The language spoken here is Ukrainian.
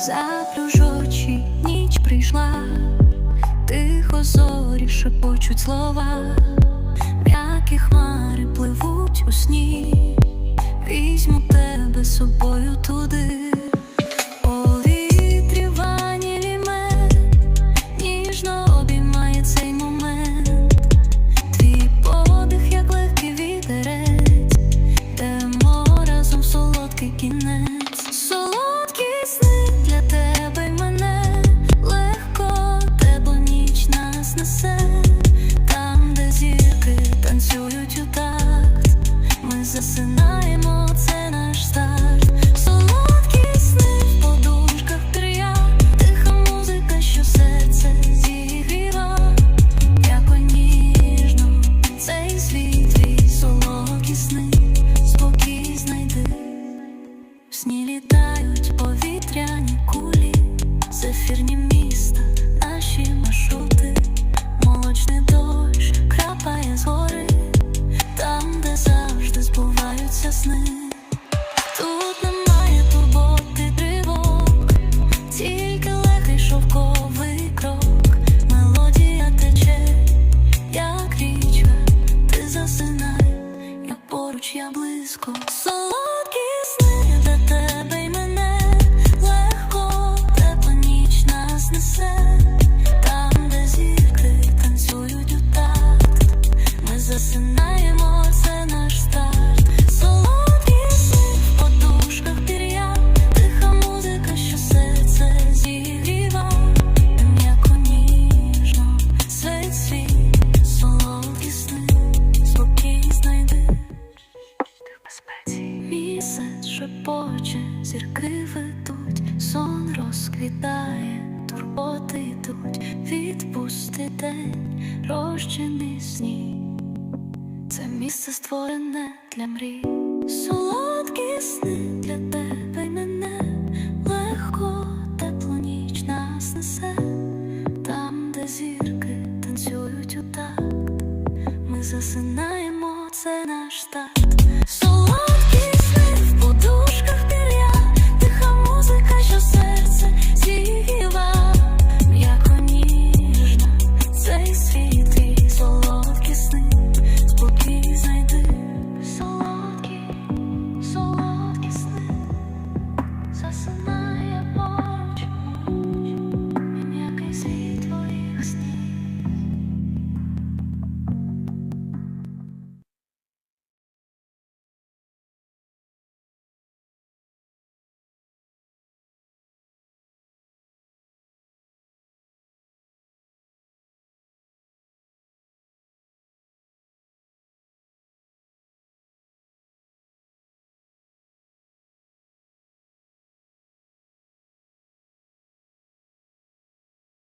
Заплюжочі ніч прийшла, тихо зорі шепочуть слова, м'які хмари пливуть у сні, візьму тебе собою туди. В літають повітряні кулі, зефірні міста, наші маршрути, молочний дощ крапає згори, там, де завжди збуваються сни. Тут немає турботи тривог, тільки легкий шовковий крок, мелодія тече, як річка, ти засинай, я поруч, я близько. Шепоче, зірки ведуть, сон розквітає, турботи йдуть, відпусти день, розчини сні. Це місце створене для мрій, солодкі сни для тебе й мене, легко тепло ніч нас несе, там, де зірки танцюють у такт, ми засинаємо, це наш старт.